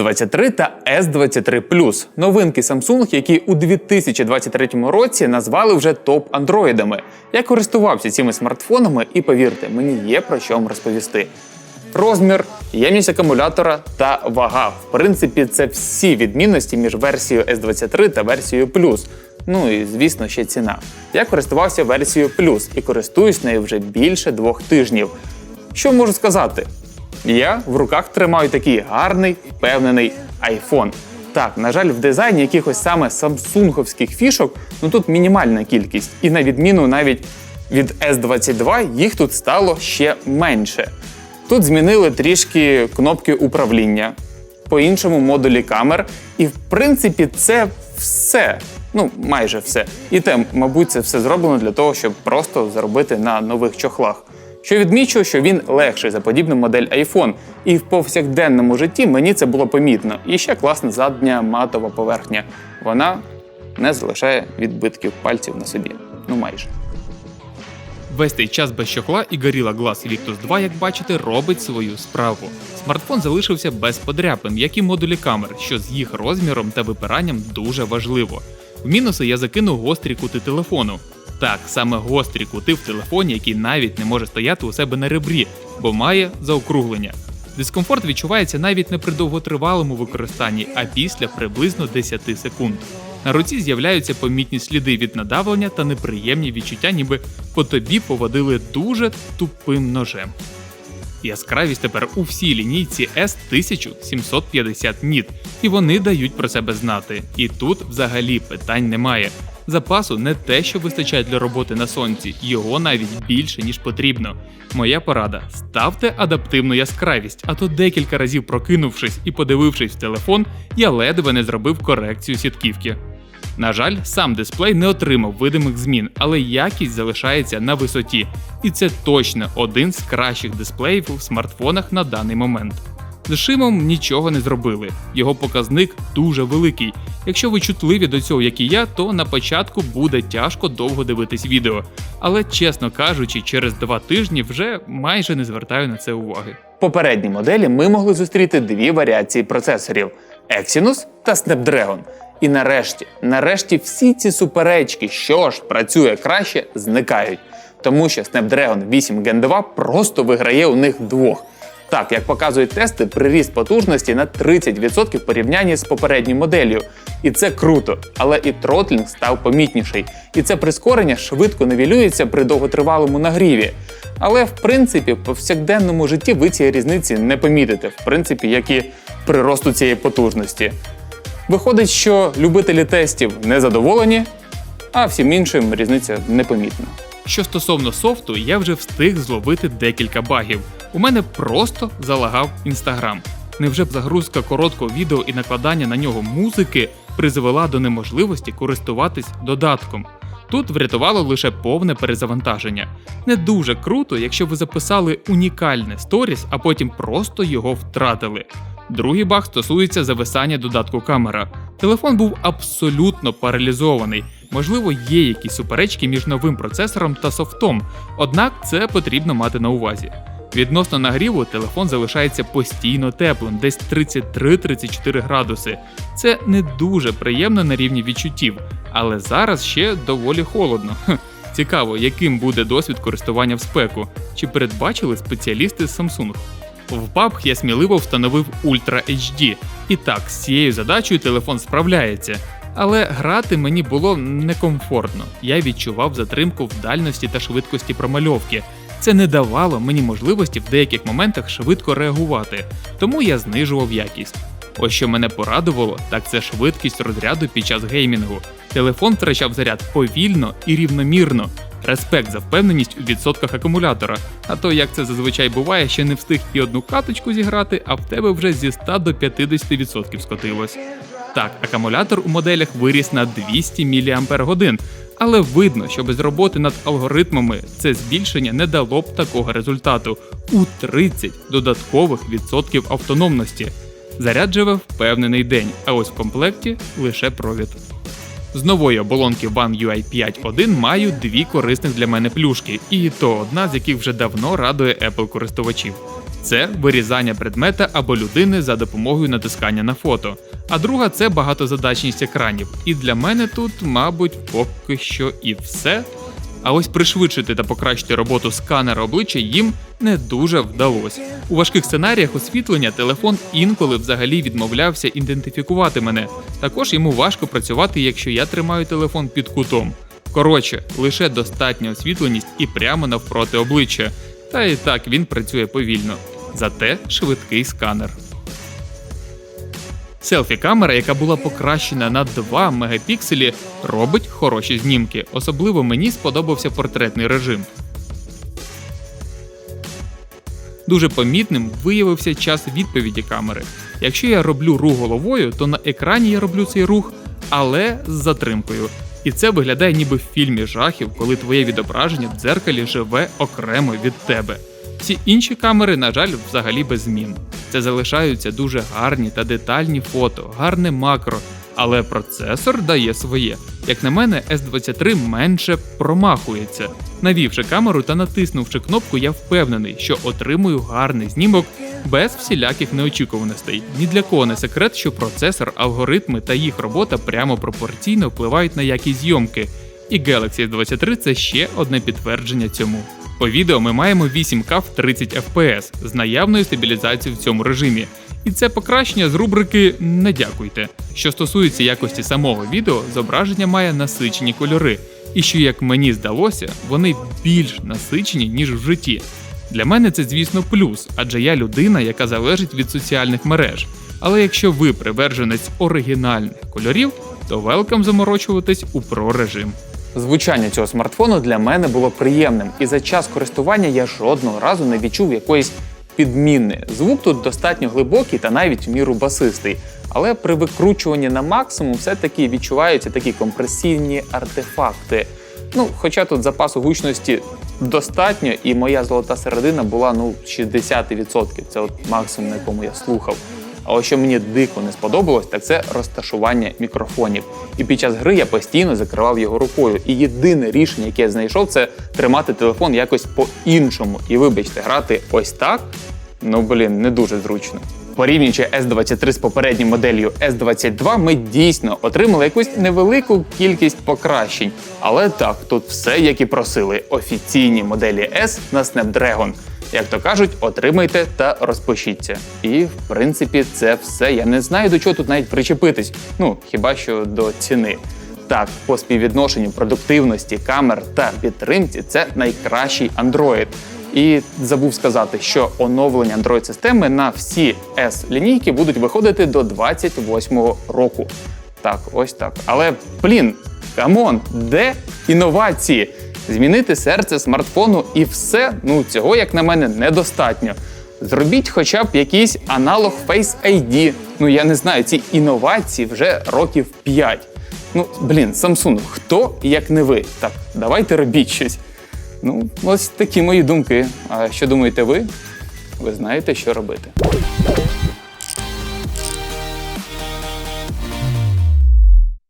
S23 та S23 новинки Samsung, які у 2023 році назвали вже топ-андроїдами. Я користувався цими смартфонами, і повірте, мені є про що вам розповісти. Розмір, ємність акумулятора та вага. В принципі, це всі відмінності між версією S23 та версією Plus. Ну і звісно, ще ціна. Я користувався версією Plus і користуюсь нею вже більше двох тижнів. Що можу сказати? Я в руках тримаю такий гарний, впевнений iPhone. Так, на жаль, в дизайні якихось саме самсунговських фішок, ну тут мінімальна кількість, і на відміну навіть від S22 їх тут стало ще менше. Тут змінили трішки кнопки управління, по-іншому модулі камер, і в принципі це все. Ну, майже все. І те, мабуть, це все зроблено для того, щоб просто заробити на нових чохлах. Що відмічу, що він легший за подібну модель iPhone, і в повсякденному житті мені це було помітно. І ще класна задня матова поверхня. Вона не залишає відбитків пальців на собі. Ну майже. Весь цей час без чохла і Gorilla Glass Victus 2, як бачите, робить свою справу. Смартфон залишився без подряпин, як і модулі камер, що з їх розміром та випиранням дуже важливо. В мінуси я закинув гострі кути телефону. Так, саме гострі кути в телефоні, який навіть не може стояти у себе на ребрі, бо має заокруглення. Дискомфорт відчувається навіть не при довготривалому використанні, а після приблизно 10 секунд. На руці з'являються помітні сліди від надавлення та неприємні відчуття, ніби по тобі поводили дуже тупим ножем. Яскравість тепер у всій лінійці S1750 ніт, і вони дають про себе знати. І тут взагалі питань немає. Запасу не те, що вистачає для роботи на сонці, його навіть більше ніж потрібно. Моя порада: ставте адаптивну яскравість, а то декілька разів прокинувшись і подивившись в телефон, я ледве не зробив корекцію сітківки. На жаль, сам дисплей не отримав видимих змін, але якість залишається на висоті, і це точно один з кращих дисплеїв в смартфонах на даний момент. З шимом нічого не зробили. Його показник дуже великий. Якщо ви чутливі до цього, як і я, то на початку буде тяжко довго дивитись відео. Але чесно кажучи, через два тижні вже майже не звертаю на це уваги. В попередній моделі ми могли зустріти дві варіації процесорів: Exynos та Snapdragon. І нарешті, нарешті, всі ці суперечки, що ж працює краще, зникають. Тому що Snapdragon 8 Gen 2 просто виграє у них двох. Так, як показують тести, приріст потужності на 30% в порівнянні з попередньою моделлю. І це круто, але і тротлінг став помітніший. І це прискорення швидко невілюється при довготривалому нагріві. Але в принципі, в повсякденному житті ви цієї різниці не помітите, в принципі, як і приросту цієї потужності. Виходить, що любителі тестів не задоволені, а всім іншим різниця непомітна. Що стосовно софту, я вже встиг зловити декілька багів. У мене просто залагав інстаграм. Невже б загрузка короткого відео і накладання на нього музики призвела до неможливості користуватись додатком? Тут врятувало лише повне перезавантаження. Не дуже круто, якщо ви записали унікальне сторіс, а потім просто його втратили. Другий баг стосується зависання додатку камера. Телефон був абсолютно паралізований. Можливо, є якісь суперечки між новим процесором та софтом, однак це потрібно мати на увазі. Відносно нагріву телефон залишається постійно теплим, десь 33-34 градуси. Це не дуже приємно на рівні відчуттів, але зараз ще доволі холодно. Цікаво, яким буде досвід користування в спеку, чи передбачили спеціалісти з Samsung. В PUBG я сміливо встановив Ultra HD, і так, з цією задачею телефон справляється. Але грати мені було некомфортно. Я відчував затримку в дальності та швидкості промальовки. Це не давало мені можливості в деяких моментах швидко реагувати, тому я знижував якість. Ось що мене порадувало, так це швидкість розряду під час геймінгу. Телефон втрачав заряд повільно і рівномірно. Респект за впевненість у відсотках акумулятора. А то як це зазвичай буває, ще не встиг і одну каточку зіграти, а в тебе вже зі 100 до 50% скотилось. Так, акумулятор у моделях виріс на 200 мАч, але видно, що без роботи над алгоритмами це збільшення не дало б такого результату у 30 додаткових відсотків автономності. Заряд живе впевнений день, а ось в комплекті лише провід. З нової оболонки One UI 5.1 маю дві корисних для мене плюшки, і то одна з яких вже давно радує Apple користувачів. Це вирізання предмета або людини за допомогою натискання на фото. А друга це багатозадачність екранів. І для мене тут, мабуть, поки що і все. А ось пришвидшити та покращити роботу сканера обличчя їм не дуже вдалося. У важких сценаріях освітлення телефон інколи взагалі відмовлявся ідентифікувати мене. Також йому важко працювати, якщо я тримаю телефон під кутом. Коротше, лише достатня освітленість і прямо навпроти обличчя. Та і так він працює повільно. Зате швидкий сканер. Селфі-камера, яка була покращена на 2 мегапікселі, робить хороші знімки. Особливо мені сподобався портретний режим. Дуже помітним виявився час відповіді камери. Якщо я роблю рух головою, то на екрані я роблю цей рух, але з затримкою. І це виглядає ніби в фільмі жахів, коли твоє відображення в дзеркалі живе окремо від тебе. Всі інші камери, на жаль, взагалі без змін. Це залишаються дуже гарні та детальні фото, гарне макро, але процесор дає своє. Як на мене, S23 менше промахується. Навівши камеру та натиснувши кнопку, я впевнений, що отримую гарний знімок без всіляких неочікуваностей. Ні для кого не секрет, що процесор, алгоритми та їх робота прямо пропорційно впливають на якість зйомки. І Galaxy S23 це ще одне підтвердження цьому. По відео ми маємо 8К в 30 FPS з наявною стабілізацією в цьому режимі. І це покращення з рубрики Не дякуйте. Що стосується якості самого відео, зображення має насичені кольори, і що, як мені здалося, вони більш насичені, ніж в житті. Для мене це, звісно, плюс, адже я людина, яка залежить від соціальних мереж. Але якщо ви приверженець оригінальних кольорів, то велкам заморочуватись у про режим. Звучання цього смартфону для мене було приємним, і за час користування я жодного разу не відчув якоїсь підміни. Звук тут достатньо глибокий та навіть в міру басистий. Але при викручуванні на максимум все-таки відчуваються такі компресійні артефакти. Ну, хоча тут запасу гучності достатньо, і моя золота середина була ну 60%. Це от максимум, на якому я слухав. А ось що мені дико не сподобалось, так це розташування мікрофонів. І під час гри я постійно закривав його рукою. І єдине рішення, яке я знайшов, це тримати телефон якось по-іншому. І вибачте, грати ось так, ну блін, не дуже зручно. Порівнюючи S23 з попередньою моделлю S22, ми дійсно отримали якусь невелику кількість покращень. Але так, тут все як і просили. Офіційні моделі S на Snapdragon. Як то кажуть, отримайте та розпишіться. І в принципі це все. Я не знаю до чого тут навіть причепитись. Ну хіба що до ціни. Так, по співвідношенню продуктивності камер та підтримці це найкращий Android. І забув сказати, що оновлення Android системи на всі S лінійки будуть виходити до 28-го року. Так, ось так. Але блін, камон, де інновації? Змінити серце смартфону і все, ну цього, як на мене, недостатньо. Зробіть хоча б якийсь аналог Face ID. Ну я не знаю, ці інновації вже років 5. Ну, блін, Samsung, хто як не ви? Так, давайте робіть щось. Ну, ось такі мої думки. А що думаєте ви? Ви знаєте, що робити.